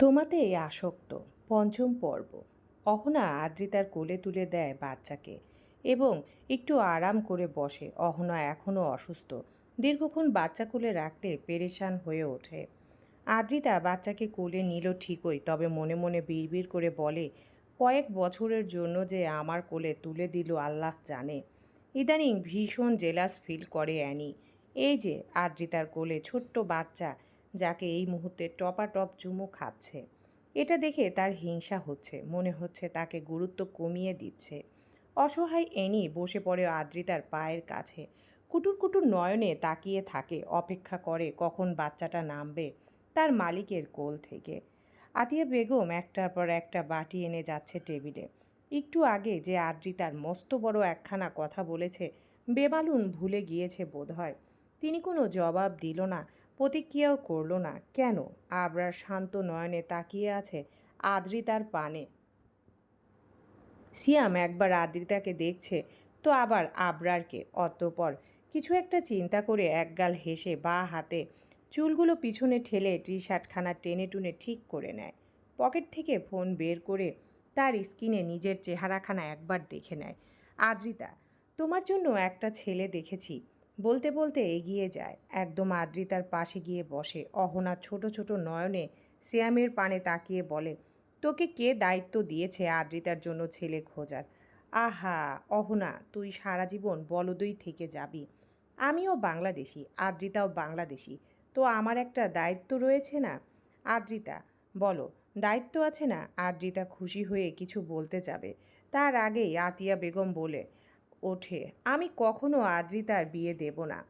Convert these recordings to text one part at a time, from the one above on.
তোমাতেই আসক্ত পঞ্চম পর্ব। অহনা আদ্রিতার কোলে তুলে দেয় বাচ্চাকে এবং একটু আরাম করে বসে। অহনা এখনও অসুস্থ। দীর্ঘক্ষণ বাচ্চা কোলে রাখলে পেরেশান হয়ে ওঠে। আদ্রিতা বাচ্চাকে কোলে নিল ঠিকই, তবে মনে মনে বিড়বিড় করে বলে, কয়েক বছরের জন্য যে আমার কোলে তুলে দিল আল্লাহ জানে। ইদানিং ভীষণ জেলাস ফিল করে অ্যানি। এই যে আদ্রিতার কোলে ছোট্ট বাচ্চা যাকে এই মুহূর্তে টপাটপ চুমু খাচ্ছে। এটা দেখে তার হিংসা হচ্ছে, মনে হচ্ছে তাকে গুরুত্ব কমিয়ে দিচ্ছে। অসহায় এনি বসে পড়ে আদ্রিতার পায়ের কাছে। কুটুর কুটুর নয়নে তাকিয়ে থাকে, অপেক্ষা করে কখন বাচ্চাটা নামবে তার মালিকের কোল থেকে। আতিয়া বেগম একটার পর একটা বাটি এনে যাচ্ছে টেবিলে। একটু আগে যে আদ্রিতার মস্ত বড় একখানা কথা বলেছে বেমালুন ভুলে গিয়েছে বোধহয়। তিনি কোনো জবাব দিল না প্রতিক্রিয়াও করল না। কেন? আবরার শান্ত নয়নে তাকিয়ে আছে আদ্রিতার পানে। সিয়াম একবার আদ্রিতাকে দেখছে, তো আবার আবরারকে। অতঃপর কিছু একটা চিন্তা করে একগাল হেসে বা হাতে চুলগুলো পিছনে ঠেলে টি শার্টখানা টেনে টুনে ঠিক করে নেয়। পকেট থেকে ফোন বের করে তার স্কিনে নিজের চেহারাখানা একবার দেখে নেয়। আদ্রিতা, তোমার জন্য একটা ছেলে দেখেছি। বলতে বলতে এগিয়ে যায়। একদম আদ্রিতার পাশে গিয়ে বসে। অহনা ছোট ছোট নয়নে শ্যামের পানে তাকিয়ে বলে, তোকে কে দায়িত্ব দিয়েছে আদ্রিতার জন্য ছেলে খোঁজার? আহা, অহনা, তুই সারা জীবন বলদই থেকে যাবি। আমিও বাংলাদেশি, আদ্রিতাও বাংলাদেশি। তো আমার একটা দায়িত্ব রয়েছে না? আদ্রিতা, বলো, দায়িত্ব আছে না? আদ্রিতা খুশি হয়ে কিছু বলতে যাবে। তার আগেই আতিয়া বেগম বলে ওঠে। আমি কখনো আদ্রিতার বিয়ে দেব না।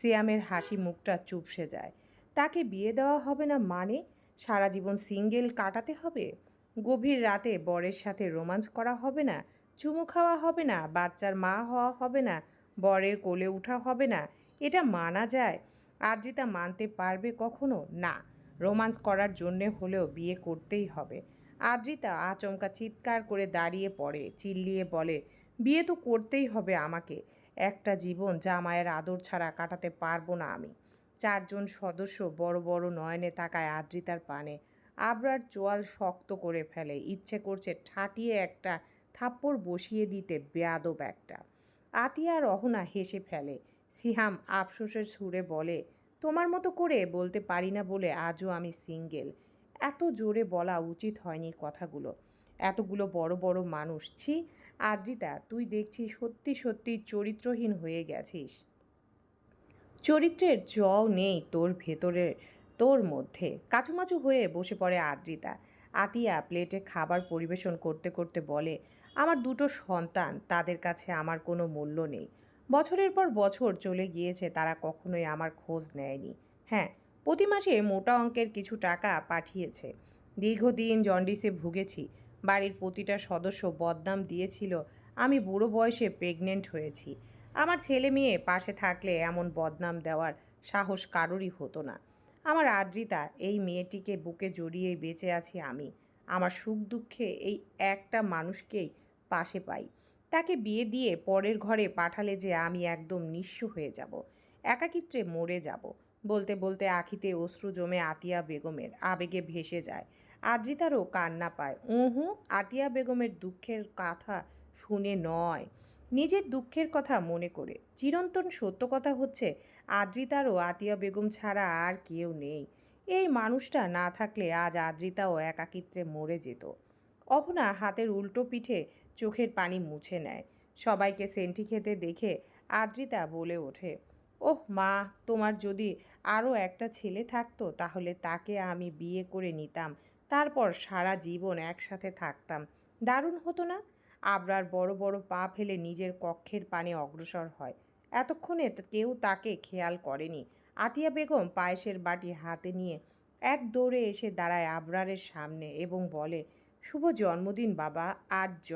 সিয়ামের হাসি মুখটা চুপসে যায়। তাকে বিয়ে দেওয়া হবে না মানে? সারা জীবন সিঙ্গেল কাটাতে হবে? গভীর রাতে বরের সাথে রোমান্স করা হবে না? চুমু খাওয়া হবে না? বাচ্চার মা হওয়া হবে না? বরের কোলে ওঠা হবে না? এটা মানা যায়? আদ্রিতা মানতে পারবে কখনো? না। রোমান্স করার জন্যে হলেও বিয়ে করতেই হবে। আদ্রিতা আচমকা চিৎকার করে দাঁড়িয়ে পড়ে, চিল্লিয়ে বলে বিয়ে তো করতেই হবে আমাকে। একটা জীবন জামায়ের আদর ছাড়া কাটাতে পারব না আমি। চারজন সদস্য বড় বড় নয়নে তাকায় আদ্রিতার পানে। আবরার চোয়াল শক্ত করে ফেলে। ইচ্ছে করছে ঠাটিয়ে একটা থাপ্পড় বসিয়ে দিতে বেয়াদব একটা। আতিয়া রহনা হেসে ফেলে। সিহাম আফসোসের সুরে বলে, তোমার মতো করে বলতে পারি না বলে আজও আমি সিঙ্গেল। এত জোরে বলা উচিত হয়নি কথাগুলো। এতগুলো বড় বড় মানুষ, ছি আদ্রিতা, তুই দেখছি সত্যি সত্যি চরিত্রহীন হয়ে গেছিস। চরিত্রের জও নেই তোর ভেতরে, তোর মধ্যে। কাচুমাচু হয়ে বসে পড়ে আদ্রিতা। আতিয়া প্লেটে খাবার পরিবেশন করতে করতে বলে, আমার দুটো সন্তান, তাদের কাছে আমার কোনো মূল্য নেই। বছরের পর বছর চলে গিয়েছে, তারা কখনোই আমার খোঁজ নেয়নি। হ্যাঁ প্রতি মাসে মোটা অঙ্কের কিছু টাকা পাঠিয়েছে। দীর্ঘদিন জন্ডিসে ভুগেছি। বাড়ির প্রতিটা সদস্য বদনাম দিয়েছিল, আমি বুড়ো বয়সে প্রেগনেন্ট হয়েছি। আমার ছেলে মেয়ে পাশে থাকলে এমন বদনাম দেওয়ার সাহস কারোরই হতো না। আমার আদ্রিতা, এই মেয়েটিকে বুকে জড়িয়ে বেঁচে আছি আমি। আমার সুখ দুঃখে এই একটা মানুষকেই পাশে পাই। তাকে বিয়ে দিয়ে পরের ঘরে পাঠালে যে আমি একদম নিঃস্ব হয়ে যাব একাকিত্রে মরে যাব, বলতে বলতে আখিতে অশ্রু জমে আতিয়া বেগমের আবেগে ভেসে যায়। আদ্রিতারও কান্না পায়। উহু, আতিয়া বেগমের দুঃখের কথা শুনে নয়। নিজের দুঃখের কথা মনে করে। চিরন্তন সত্য কথা হচ্ছে, আদ্রিতারও আতিয়া বেগম ছাড়া আর কেউ নেই। এই মানুষটা না থাকলে আজ আদ্রিতাও একাকিত্রে মরে যেত। অহনা হাতের উল্টো পিঠে চোখের পানি মুছে নেয়। সবাইকে সেন্টি খেতে দেখে আদ্রিতা বলে ওঠে, ওহ মা, তোমার যদি আরও একটা ছেলে থাকতো, তাহলে তাকে আমি বিয়ে করে নিতাম। তারপর সারা জীবন একসাথে থাকতাম। দারুণ হতো না? আবরার বড় বড় পা ফেলে নিজের কক্ষের পানে অগ্রসর হয়। এতক্ষণে কেউ তাকে খেয়াল করেনি। আতিয়া বেগম পায়েসের বাটি হাতে নিয়ে এক দৌড়ে এসে দাঁড়ায় আবরারের সামনে এবং বলে, শুভ জন্মদিন বাবা, আজ জ।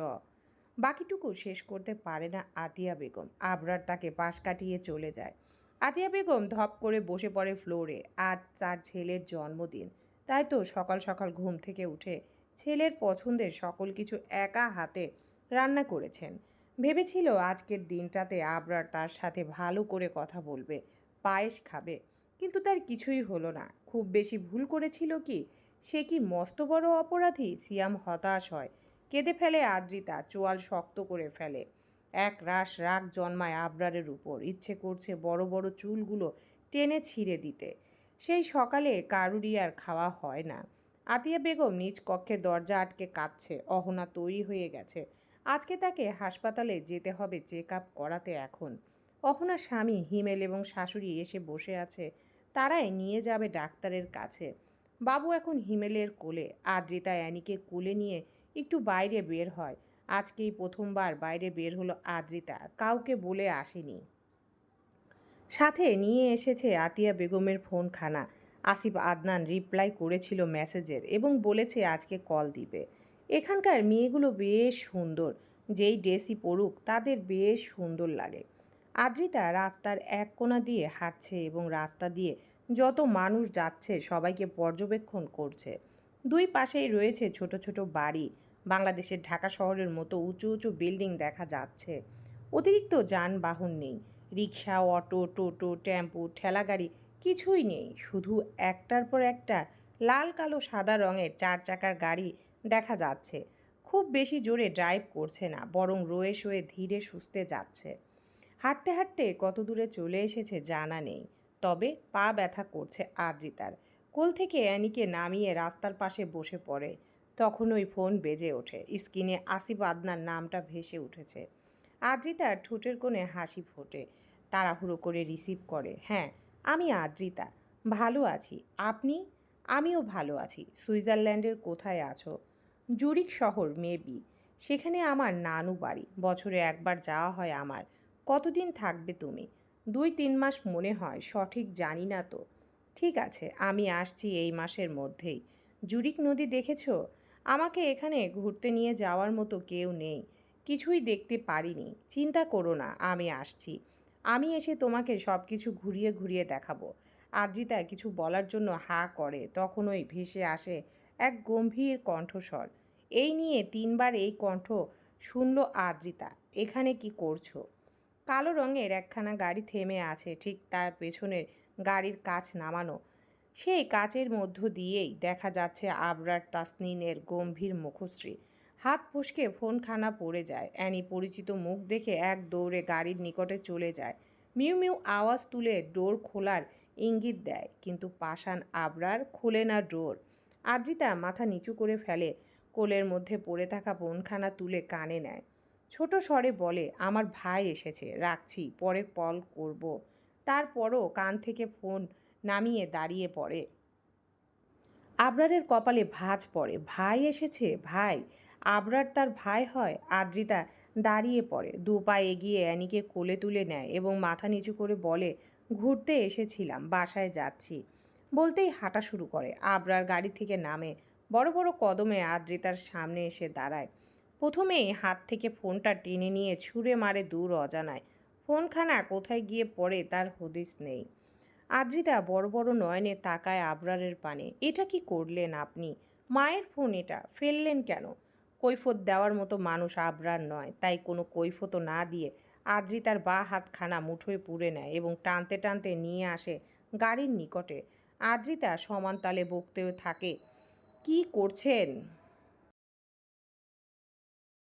বাকিটুকু শেষ করতে পারে না আতিয়া বেগম। আবরার তাকে পাশ কাটিয়ে চলে যায়। আতিয়া বেগম ধপ করে বসে পড়ে ফ্লোরে, আজ তার ছেলের জন্মদিন। তাই তো সকাল সকাল ঘুম থেকে উঠে ছেলের পছন্দের সকল কিছু একা হাতে রান্না করেছেন। ভেবেছিল আজকের দিনটাতে আবরার তার সাথে ভালো করে কথা বলবে, পায়েস খাবে। কিন্তু তার কিছুই হলো না। খুব বেশি ভুল করেছিল কি? সে কি মস্ত বড় অপরাধী? সিয়াম হতাশ হয়। কেঁদে ফেলে আদ্রিতা, চোয়াল শক্ত করে ফেলে। এক রাশ রাগ জন্মায় আবরারের উপর। ইচ্ছে করছে বড় বড় চুলগুলো টেনে ছিঁড়ে দিতে। সেই সকালে কারুরই আর খাওয়া হয় না। আতিয়া বেগম নিজ কক্ষে দরজা আটকে কাঁদছে, অহনা তৈরি হয়ে গেছে। আজকে তাকে হাসপাতালে যেতে হবে চেক আপ করাতে এখন। অহনার স্বামী, হিমেল এবং শাশুড়ি এসে বসে আছে, তারাই নিয়ে যাবে ডাক্তারের কাছে। বাবু এখন হিমেলের কোলে আদ্রিতা অ্যানিকে কোলে নিয়ে একটু বাইরে বের হয়। আজকেই প্রথমবার বাইরে বের হলো আদ্রিতা, কাউকে বলে আসেনি। সাথে নিয়ে এসেছে আতিয়া বেগমের ফোনখানা। আসিফ আদনান রিপ্লাই করেছিল মেসেজের এবং বলেছে, আজকে কল দিবে। এখানকার মেয়েগুলো বেশ সুন্দর। যেই ড্রেসই পড়ুক তাদের বেশ সুন্দর লাগে। আদ্রিতা রাস্তার এক কোণা দিয়ে হাঁটছে এবং রাস্তা দিয়ে যত মানুষ যাচ্ছে, সবাইকে পর্যবেক্ষণ করছে। দুই পাশেই রয়েছে ছোট ছোট বাড়ি। বাংলাদেশের ঢাকা শহরের মতো উঁচু উঁচু বিল্ডিং দেখা যাচ্ছে। অতিরিক্ত যানবাহন নেই। রিক্সা, অটো, টোটো, টেম্পো ঠেলাগাড়ি কিছুই নেই। শুধু একটার পর একটা লাল, কালো, সাদা রঙের চার চাকার গাড়ি দেখা যাচ্ছে। খুব বেশি জোরে ড্রাইভ করছে না, বরং রয়ে শোয়ে ধীরে সুস্থে যাচ্ছে। হাঁটতে হাঁটতে কত দূরে চলে এসেছে জানা নেই, তবে পা ব্যথা করছে আদ্রিতার। কোল থেকে অ্যানিকে নামিয়ে রাস্তার পাশে বসে পড়ে। তখন ওই ফোন বেজে ওঠে। স্ক্রিনে আসিফ আদনার নামটা ভেসে উঠেছে। আদ্রিতার ঠোঁটের কোণে হাসি ফোটে। তাড়াহুড়ো করে রিসিভ করে হ্যাঁ আমি আদ্রিতা। ভালো আছি। আপনি? আমিও ভালো আছি। সুইজারল্যান্ডের কোথায় আছো? জুরিক শহর, মেবি। সেখানে আমার নানু বাড়ি। বছরে একবার যাওয়া হয় আমার। কতদিন থাকবে তুমি? দুই তিন মাস মনে হয়, সঠিক জানি না তো। ঠিক আছে, আমি আসছি এই মাসের মধ্যেই। জুরিক নদী দেখেছ? আমাকে এখানে ঘুরতে নিয়ে যাওয়ার মতো কেউ নেই। কিছুই দেখতে পারিনি। চিন্তা করো না, আমি আসছি। আমি এসে তোমাকে সব কিছু ঘুরিয়ে ঘুরিয়ে দেখাবো। আদ্রিতা কিছু বলার জন্য হা করে, তখনই ভেসে আসে এক গম্ভীর কণ্ঠস্বর। এই নিয়ে তিনবার এই কণ্ঠ শুনল আদ্রিতা, এখানে কি করছ? কালো রঙের একখানা গাড়ি থেমে আছে, ঠিক তার পেছনের গাড়ির কাছ নামানো। সেই কাচের মধ্য দিয়েই দেখা যাচ্ছে আবরার তাসনিনের গম্ভীর মুখশ্রী। হাত ফসকে ফোনখানা পড়ে যায়। অ্যানি পরিচিত মুখ দেখে এক দৌড়ে গাড়ির নিকটে চলে যায়। মিউ মিউ আওয়াজ তুলে ডোর খোলার ইঙ্গিত দেয়, কিন্তু পাষাণ আবরার খোলে না ডোর। আদ্রিতা মাথা নিচু করে ফেলে, কোলের মধ্যে পড়ে থাকা ফোনখানা তুলে কানে নেয়। ছোট স্বরে বলে, আমার ভাই এসেছে, রাখছি, পরে কল করব। তারপরও কান থেকে ফোন নামিয়ে দাঁড়িয়ে পড়ে। আবরারের কপালে ভাঁজ পড়ে, ভাই এসেছে, ভাই আবরার তার ভাই হয় আদ্রিতা দাঁড়িয়ে পড়ে। দু পা এগিয়ে অ্যানিকে কোলে তুলে নেয় এবং মাথা নিচু করে বলে, ঘুরতে এসেছিলাম, বাসায় যাচ্ছি। বলতেই হাঁটা শুরু করে। আবরার গাড়ি থেকে নামে। বড় বড় কদমে আদ্রিতার সামনে এসে দাঁড়ায়। প্রথমেই হাত থেকে ফোনটা টেনে নিয়ে ছুঁড়ে মারে দূর অজানায়। ফোনখানা কোথায় গিয়ে পড়ে তার হদিস নেই। আদ্রিতা বড় বড় নয়নে তাকায় আবরারের পানে। এটা কি করলেন আপনি? মায়ের ফোন এটা। ফেললেন কেন? কৈফত দেওয়ার মতো মানুষ আবরার নয়। তাই কোনো কৈফতও না দিয়ে আদ্রি তার বা হাতখানা মুঠোয় পুড়ে নেয় এবং টানতে টানতে নিয়ে আসে গাড়ির নিকটে। আদ্রিতা সমান তালে বকতে থাকে, কি করছেন?